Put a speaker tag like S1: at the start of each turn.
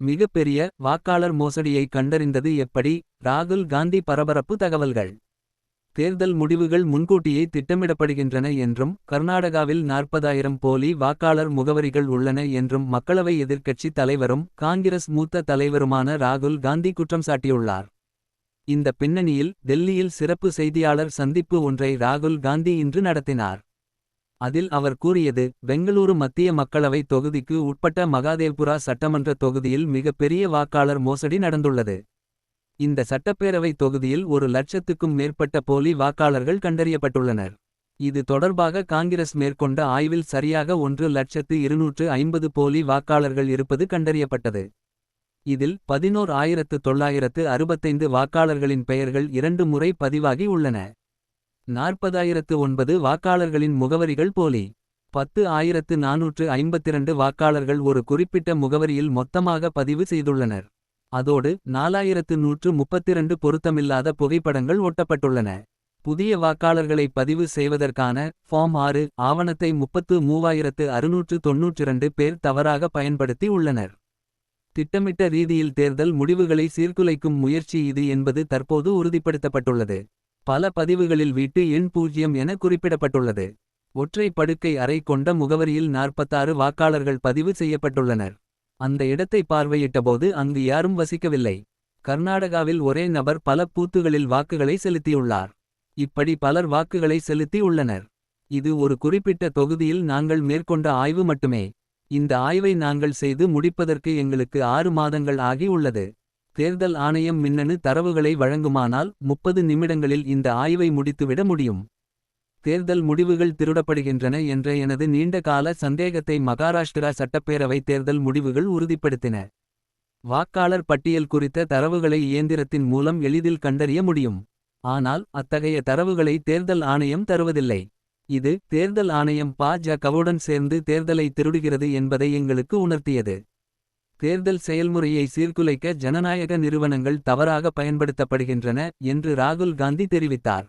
S1: மிகப்பெரிய வாக்காளர் மோசடியை கண்டறிந்தது எப்படி? ராகுல் காந்தி பரபரப்பு தகவல்கள். தேர்தல் முடிவுகள் முன்கூட்டியே திட்டமிடப்படுகின்றன என்றும் கர்நாடகாவில் நாற்பதாயிரம் போலி வாக்காளர் முகவரிகள் உள்ளன என்றும் மக்களவை எதிர்க்கட்சி தலைவரும் காங்கிரஸ் மூத்த தலைவருமான ராகுல் காந்தி குற்றம் சாட்டியுள்ளார். இந்த பின்னணியில் டெல்லியில் சிறப்பு செய்தியாளர் சந்திப்பு ஒன்றை ராகுல் காந்தி இன்று நடத்தினார். அதில் அவர் கூறியது பெங்களூரு மத்திய மக்களவை தொகுதிக்கு உட்பட்ட மகாதேவ்புரா சட்டமன்ற தொகுதியில் மிகப்பெரிய வாக்காளர் மோசடி நடந்துள்ளது. இந்த சட்டப்பேரவை தொகுதியில் ஒரு லட்சத்துக்கும் மேற்பட்ட போலி வாக்காளர்கள் கண்டறியப்பட்டுள்ளனர். இது தொடர்பாக காங்கிரஸ் மேற்கொண்ட ஆய்வில் சரியாக ஒன்று லட்சத்து இருநூற்று ஐம்பது போலி வாக்காளர்கள் இருப்பது கண்டறியப்பட்டது. இதில் பதினோர் ஆயிரத்து தொள்ளாயிரத்து அறுபத்தைந்து வாக்காளர்களின் பெயர்கள் இரண்டு முறை பதிவாகி உள்ளன. நாற்பதாயிரத்து ஒன்பது வாக்காளர்களின் முகவரிகள் போலி. பத்து ஆயிரத்து நானூற்று ஐம்பத்திரண்டு வாக்காளர்கள் ஒரு குறிப்பிட்ட முகவரியில் மொத்தமாக பதிவு செய்துள்ளனர். அதோடு நாலாயிரத்து நூற்று முப்பத்திரண்டு பொருத்தமில்லாத புகைப்படங்கள் ஒட்டப்பட்டுள்ளன. புதிய வாக்காளர்களை பதிவு செய்வதற்கான ஃபார்ம் ஆறு ஆவணத்தை முப்பத்து மூவாயிரத்து அறுநூற்று தொன்னூற்றிரண்டு பேர் தவறாக பயன்படுத்தி உள்ளனர். திட்டமிட்ட ரீதியில் தேர்தல் முடிவுகளை சீர்குலைக்கும் முயற்சி இது என்பது தற்போது உறுதிப்படுத்தப்பட்டுள்ளது. பல பதிவுகளில் வீட்டு எண் பூஜ்யம் என குறிப்பிடப்பட்டுள்ளது. ஒற்றை படுக்கை அறை கொண்ட முகவரியில் நாற்பத்தாறு வாக்காளர்கள் பதிவு செய்யப்பட்டுள்ளனர். அந்த இடத்தை பார்வையிட்டபோது அங்கு யாரும் வசிக்கவில்லை. கர்நாடகாவில் ஒரே நபர் பல பூத்துகளில் வாக்குகளை செலுத்தியுள்ளார். இப்படி பலர் வாக்குகளை செலுத்தி உள்ளனர். இது ஒரு குறிப்பிட்ட தொகுதியில் நாங்கள் மேற்கொண்ட ஆய்வு மட்டுமே. இந்த ஆய்வை நாங்கள் செய்து முடிப்பதற்கு எங்களுக்கு ஆறு மாதங்கள் ஆகி உள்ளது. தேர்தல் ஆணையம் மின்னணு தரவுகளை வழங்குமானால் முப்பது நிமிடங்களில் இந்த ஆய்வை முடித்துவிட முடியும். தேர்தல் முடிவுகள் திருடப்படுகின்றன என்ற எனது நீண்ட கால சந்தேகத்தை மகாராஷ்டிரா சட்டப்பேரவை தேர்தல் முடிவுகள் உறுதிப்படுத்தின. வாக்காளர் பட்டியல் குறித்த தரவுகளை இயந்திரத்தின் மூலம் எளிதில் கண்டறிய முடியும். ஆனால் அத்தகைய தரவுகளை தேர்தல் ஆணையம் தருவதில்லை. இது தேர்தல் ஆணையம் பாஜகவுடன் சேர்ந்து தேர்தலை திருடுகிறது என்பதை எங்களுக்கு உணர்த்தியது. தேர்தல் செயல்முறையை சீர்குலைக்க ஜனநாயக நிறுவனங்கள் தவறாக பயன்படுத்தப்படுகின்றன என்று ராகுல் காந்தி தெரிவித்தார்.